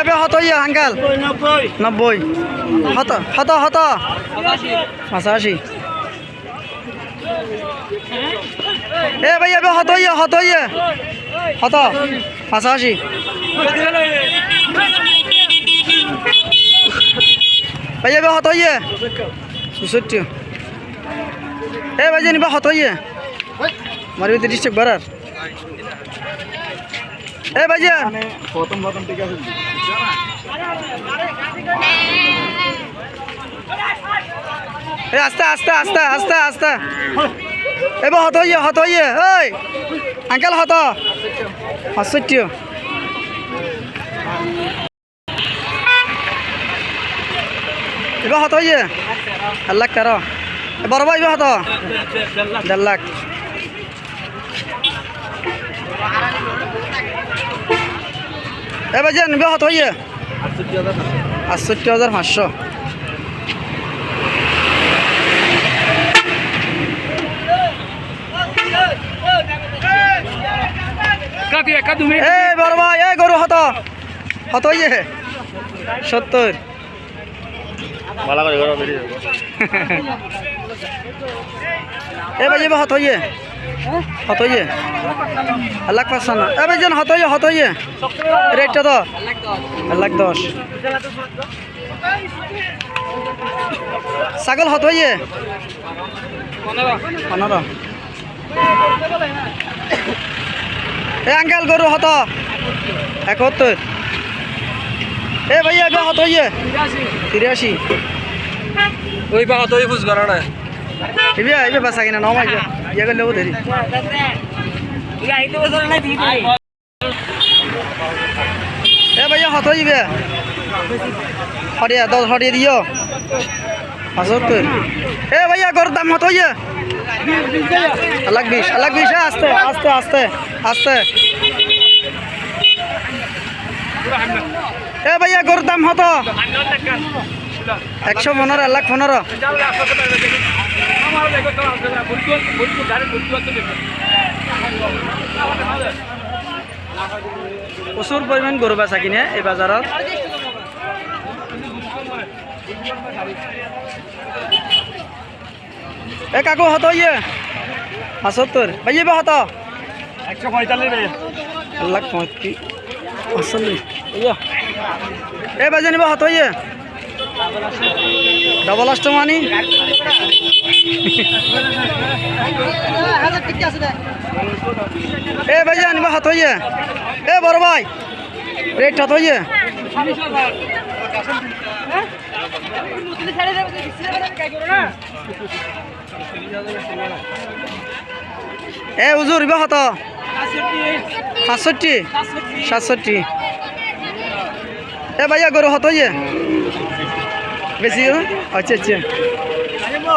এবে হত ইয়ে আঙ্কাল। নব্বই। হত হত হত। পঁচাশি। এ ভাই এবে হত ইয়ে হত ইয়ে। হত পঁচাশি। ভাই এবে হত ইয়ে। চৌষট্টি এ ভাই জানিবা হত ইয়ে। মারবি টাকা বাড়ার। এ ভাইয়া প্রথম প্রথম ঠিক আছে। আস্তে আস্তে আস্তে আস্তে আস্তে। এবার হত ইয়ে হত ইয়ে ওই আঙ্কেল, হত। পাঁচষট্টি এবার হত ইয়ে এক লাখ তেরো। বড় ভাই এবার হত। দেড় লাখ। এবার যে নিবে হত ইয়ে আটষট্টি হাজার পাঁচশো। কাটি এ বড় ভাই এ গরু হত। হত ইয়ে সত্তর। ভালো করে এ ভাই এবার হত ইয়ে হত ইয়ে লাখ এ ভাই যেন হত ইয়ে হত রেটটা তো লাখ দশ। ছাগল হত ইয়ে পনেরো। এ আঙ্কেল, গরু হত। একাত্তর। এ ভাইয়া হত ইয়ে তিরাশি। ওই পাকা তুই ফুস করা না ইবে ইবে বাসা কিনা নমাই ইয়ে ও দেরি। এ ভাইয়া হত ইবে হরিয়া দশ হরিয়া দিও। পঁচাত্তর এ ভাইয়া গরুর দাম হত ইয়ে লাখ বিশ লাখ বিশ আস্তে আস্তে আস্তে আস্তে। এ ভাইয়া গরুর দাম হত একশো পনেরো এক লাখ পনেরো। প্রচুর পরিমাণ গরু বেচা কিনে এই বাজাৰত। এ কাকু হত ইয়ে। পঁচাত্তর ভাইয়ে বা হত। একশো পঁয়তাল্লিশ লাখ পঁয়ত্রিশ পঁচল্লিশ এ বাজে নিবা হত ইয়ে। ডবল অষ্টমানি এ ভাইয়া নিবা হাত ইয়ে এ বড় ভাই রেট হাত ইয়ে এ উজুর ইবা হাত। সাতষট্টি সাতষট্টি। এ ভাইয়া, গরু হতো ইয়ে বেশি আচ্ছা আচ্ছা। ও